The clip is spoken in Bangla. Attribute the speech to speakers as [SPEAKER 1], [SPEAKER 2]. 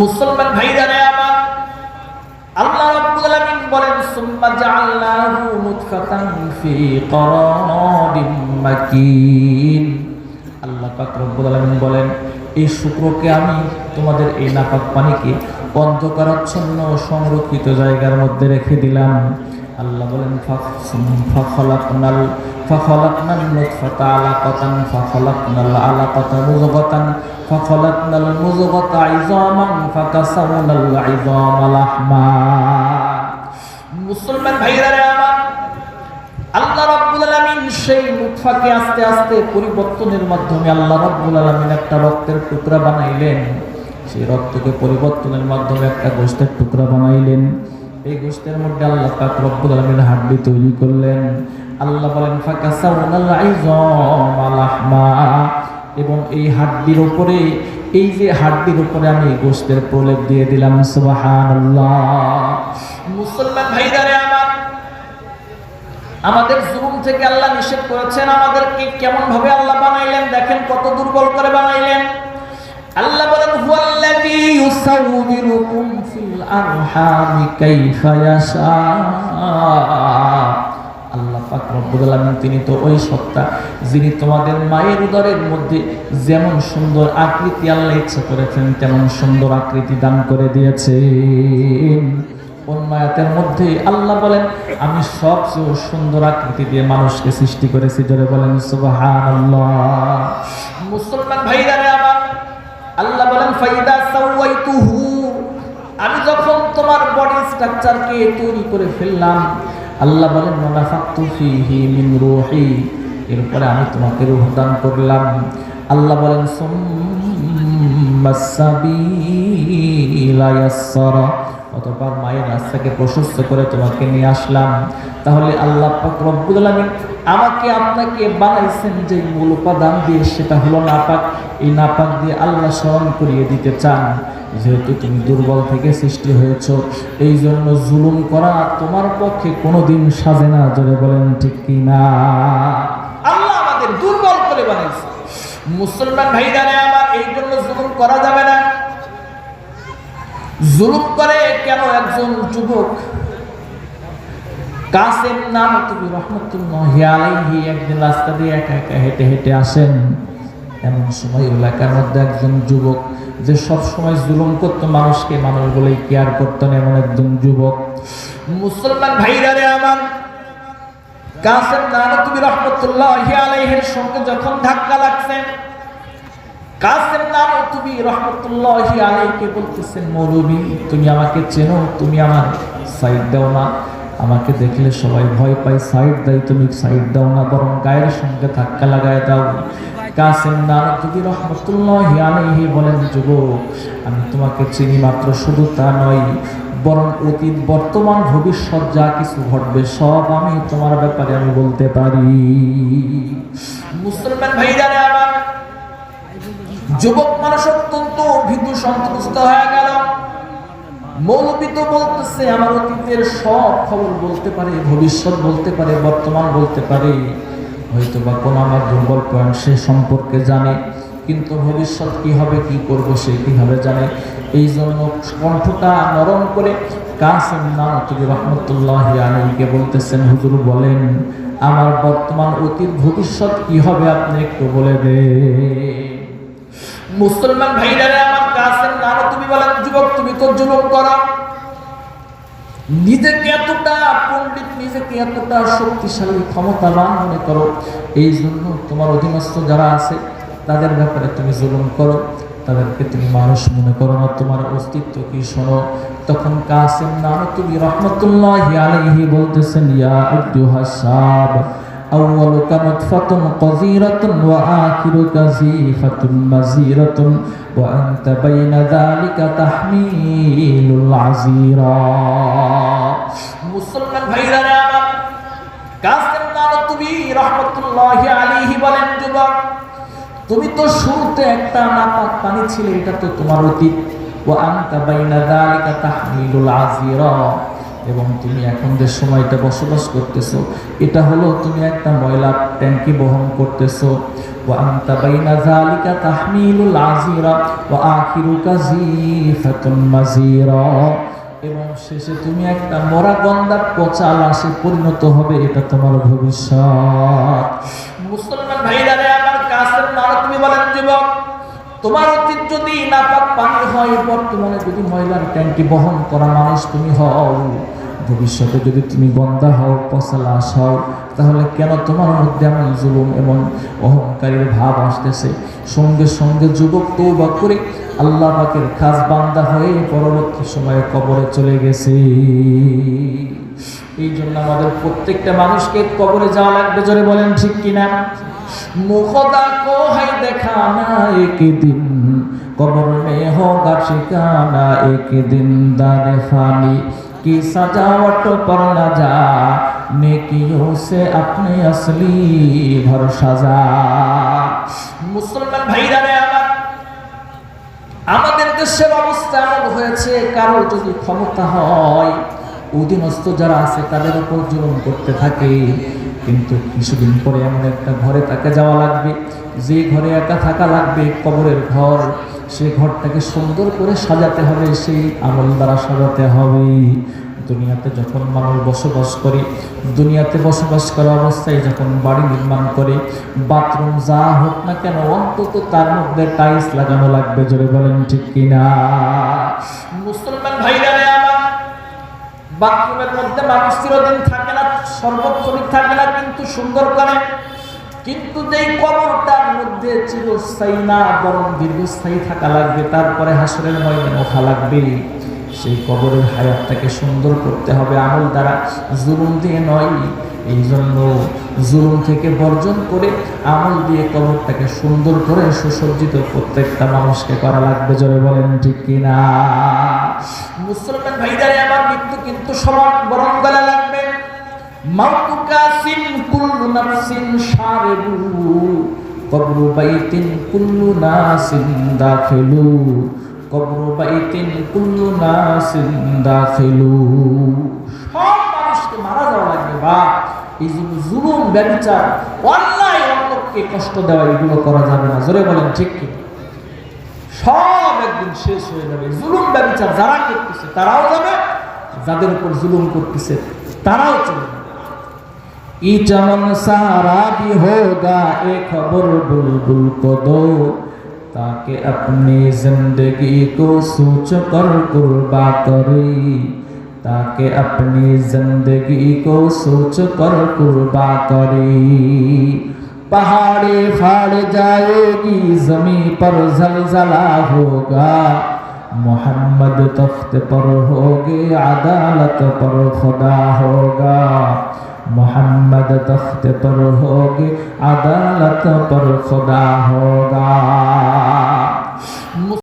[SPEAKER 1] মুসলমান ভাইরা রে আমার, আল্লাহ রাব্বুল আলামিন বলেন, সুম্মা জাআলনাহু নুতফাতান ফি করারিম মাকিন। আল্লাহ পাক রব্বুল আলামিন বলেন, এই শুক্রকে আমি তোমাদের এই নাপাক পানিকে অন্ধকারাচ্ছন্ন সংরক্ষিত জায়গার মধ্যে রেখে দিলাম। আল্লাহ বলেন ফাখলাকনাল ফাখলাকনাল নুতফাতা আলাকাতান, ফাখলাকনাল আলাকাতা মুযগাতান ফাখলাকনাল মুযগাতা ইযামান ফাকাসাওনাল ইযামা লাহমা। মুসলমান ভাইরা আল্লাহ রাব্বুল আলামিন সেই মুতফাকে আস্তে আস্তে পরিবর্তনের মাধ্যমে আল্লাহ রাব্বুল আলামিন একটা রক্তের টুকরা বানাইলেন। সেই রক্তকে পরিবর্তনের মাধ্যমে একটা গোশতের টুকরা বানাইলেন। এই গোশতের মধ্যে আল্লাহ পাক রব্বুল আলামিন হাড্ডি তৈরি করলেন। আল্লাহ বলেন ফাকাসাউনাল আইযামা লাহমা এবং এই হাড্ডির উপরে, এই যে হাড্ডির উপরে আমি গোশতের প্রলেপ দিয়ে দিলাম, সুবহানাল্লাহ। মুসলমান ভাইরা রে আমার, আমাদের জুলুম থেকে আল্লাহ নিষেধ করেছেন, আমাদেরকে কেমন ভাবে আল্লাহ বানাইলেন? দেখেন কত দুর্বল করে বানাইলেন। আল্লাহ বলেন, হুয়াল্লাযী ইউসাউবিরুকুম ফিল আরহামি কাইফা ইয়াশা। আল্লাহ পাক রব্বুল আলামিন, তিনি তো ওই সত্তা যিনি তোমাদের মায়ের উদরের মধ্যে যেমন সুন্দর আকৃতি, আল্লাহ ইচ্ছা করেছেন তেমন সুন্দর আকৃতি দান করে দিয়েছেন। অন্যায়তের মধ্যে আল্লাহ বলেন, আমি সবচেয়ে সুন্দর আকৃতি দিয়ে মানুষকে সৃষ্টি করেছি। ধরে বলেন, সুবহানাল্লাহ। মুসলমান ভাইরা আমার আল্লাহ বলেন, ফাইদা সাওয়াইতুহু। আমি যখন তোমার বডি স্ট্রাকচারকে তৈরি করে ফেললাম, আল্লাহ বলেন নাফাকতু ফিহি মিন রূহি। এরপরে আমি তোমাকে রূহ দান করলাম। আল্লাহ বলেন, সুম্মা সাবিলা ইয়াসসারা। অতঃপর মায়ের রাস্তাকে প্রশস্ত করে তোমাকে নিয়ে আসলাম। তাহলে আল্লাহ পাক রব্বুল আলামিন আমাকে, আপনাকে বানাইছেন যে মূল উপাদান দিয়ে, সেটা হলো নাপাক। এই নাপাক দিয়ে আল্লাহ স্মরণ করিয়ে দিতে চান। যেহেতু তুমি দুর্বল থেকে সৃষ্টি হয়েছ এই জন্য জুলুম করা তোমার পক্ষে কোনোদিন সাজে না, জোরে বলেন ঠিক কি না? আল্লাহ আমাদের দুর্বল করে বানাইছে। মুসলমান ভাইদারে, আমার এই জন্য জুলুম করা যাবে না। করে কেন একজন যুবক? কাসেম নাম তুমি রহমতুল্লাহ আলাইহি একদিন রাস্তা দিয়ে একা একা হেঁটে হেঁটে আসেন। এমন সময় এলাকার মধ্যে একজন যুবক যে সব সময় জুলুম করতো, মানুষকে মানুষ বলেই কেয়ার করতেন এমন একজন যুবক। মুসলমান ভাইরা রে আমার, কাসেম নাম তুমি রহমতুল্লাহ আলাইহির সঙ্গে যখন ধাক্কা লাগছে কাসেম তুমি আমাকে চেনো, তুমি আমার সাইড দাও না। আমাকে দেখলে সবাই ভয় পায়, সাইড দেয় তুমি সাইড দাও না, বরং গায়ের সঙ্গে ধাক্কা দাও। নাম আলাইহি বলেন আমি তোমাকে চিনি মাত্র শুধু তা নয়, বরং অতীত, বর্তমান, ভবিষ্যৎ যা কিছু ঘটবে, সব আমি তোমার ব্যাপারে আমি বলতে পারি। মুসলমান ভাইরা যুবক মানুষ অত্যন্ত ভীতু সন্ত্রস্ত হয়ে গেল। মৌলবী তো বলতেছে, আমার অতীতের সব খবর বলতে পারে, ভবিষ্যৎ বলতে পারে, বর্তমান বলতে পারে। হয়তো বা কোনো আমার দুর্বল পয়েন্ট সে সম্পর্কে জানে, কিন্তু ভবিষ্যৎ কি হবে, কি করব সে কীভাবে জানে? এই জন্য কণ্ঠটা নরম করে কাসেম নানতুবি রহমতুল্লাহ আলীকে বলতেছেন, হুজুর বলেন, আমার বর্তমান অতীত ভবিষ্যৎ কি হবে, আপনি একটু বলে দে মুসলমান ভাইরা আমার কাছে না তুমি বলেন, যুবক তুমি তো জুলুম করো। নিজেকে এতটা পণ্ডিত, নিজেকে এতটা শক্তিশালী, ক্ষমতাবান মনে করো। এই জন্য তোমার অধীনস্থ যারা আছে, তাদের ব্যাপারে তুমি জুলুম করো। তাদেরকে তুমি মানুষ মনে করো না। তোমার অস্তিত্ব কি শোনো? তখন কাসেম নাম তুমি রহমতুল্লাহ বলতেছেন, ইয়া أولك نطفة قذيرة وآخرك زيفة مزيرة وأنت بين ذلك تحميل العزيرة মুসলমান ভাইরা আমার কাসেম নাম তুমি রহমতুল্লাহ আলাইহি বলেন যুবক তুমি তো শুরুতে একটা নাপাক পানি ছিলে এটা তো তোমার অতীত ও আনতা বাইনা দালিকা তাহমিলুল আজিরা এবং তুমি এখন যে সময়টা বসবাস করতেছো এটা হলো তুমি একটা ময়লা ট্যাঙ্কি বহন করতেছো وأنت بين ذلك تحميل العزيرة وآخرك زيفة مزيرة এবং শেষে তুমি একটা মরা গন্ধার পচা লাশে পরিণত হবে এটা তোমার ভবিষ্যৎ তোমার অতীত যদি নাপাক পানি হয় বর্তমানে যদি ময়লার ট্যাঙ্কি বহন করা মানুষ তুমি হও। ভবিষ্যতে যদি তুমি গন্ধা হও পচা লাশ হও, তাহলে কেন তোমার মধ্যে এমন জুলুম এবং অহংকারীর ভাব আসতেছে? সঙ্গে সঙ্গে যুবক তৌবা করে আল্লাহ পাকের খাস বান্দা হয়ে পরবর্তী সময়ে কবরে চলে গেছে। এই জন্য আমাদের প্রত্যেকটা মানুষকে কবরে যাওয়া লাগবে, জোরে বলেন ঠিক কিনা? মুখদা কোহাই দেখা না একদিন, কবর মে হোগা একদিন, দারে ফানি কি সাজাওয়াট পর না যা, নেকিও সে আপনি আসলি ঘর সাজা। মুসলমান ভাইরা আমার আমাদের দেশের অবস্থা এমন হয়েছে, কারও যদি ক্ষমতা হয়, অধীনস্থ যারা আছে তাদের উপর জীবন করতে থাকে। কিন্তু কিছুদিন পরে এমন একটা ঘরে তাকে যাওয়া লাগবে। যে ঘরে একা থাকা লাগবে কবরের ঘর সেই ঘরটাকে সুন্দর করে সাজাতে হবে, সেই আমল দ্বারা সাজাতে হবে। দুনিয়াতে যখন মানুষ বসবাস করে, দুনিয়াতে বসবাস করা অবস্থায় যখন বাড়ি নির্মাণ করে, বাথরুম যা হোক না কেন, অন্তত তার মধ্যে টাইলস লাগানো লাগবে, জোরে বলেন ঠিক কিনা? মুসলমান ভাইরা, বাথরুমের মধ্যে মানুষ চিরদিন থাকে না সর্বক্ষণিক থাকে না কিন্তু সুন্দর করে। কিন্তু যেই কবরটার মধ্যে চিরস্থায়ী না বরং দীর্ঘস্থায়ী থাকা লাগবে, তারপরে হাসরের ময়দানে ওঠা লাগবে। সেই কবরের হায়াতটাকে সুন্দর করতে হবে আমল দ্বারা। জুলুম দিয়ে নয় এই জন্য জুলুম থেকে বর্জন করে আমল দিয়ে কবরটাকে সুন্দর করে সুসজ্জিত প্রত্যেকটা মানুষকে করা লাগবে, জোরে বলেন ঠিক কিনা? মুসলমান ভাইদারে আমার মৃত্যু কিন্তু সমান বরণ করা লাগবে। মাউতুকা সিন কুল্লু নাফসিন শারিবু, কবরু বাইতিন কুল্লু নাসিন দাখিলু, কবরু বাইতিন কুল্লু নাসিন দাখিলু। সব মানুষকে মারা যাওয়া লাগবে বা এই জুলুম, ব্যবচার, অন্যায় অন্যকে কষ্ট দেওয়া, এগুলো করা যাবে না। জোরে বলেন, ঠিক কি? সব একদিন শেষ হয়ে যাবে। জুলুম, ব্যবচার যারা করতেছে, তারাও যাবে, যাদের উপর জুলুম করতেছে, তারাও চলে যাবে। ई चमन सारा भी होगा एक खबर बुलबुल को दो ताकि अपनी जिंदगी को सोच कर कुर्बा करे ताकि अपनी जिंदगी को सोच कर कुर्बा करे पहाड़े फाड़ जाएगी जमी पर जलजला होगा मोहम्मद तख्त पर होगे अदालत पर खुदा होगा मोहम्मद तख्त पर होगे अदालत पर खुदा होगा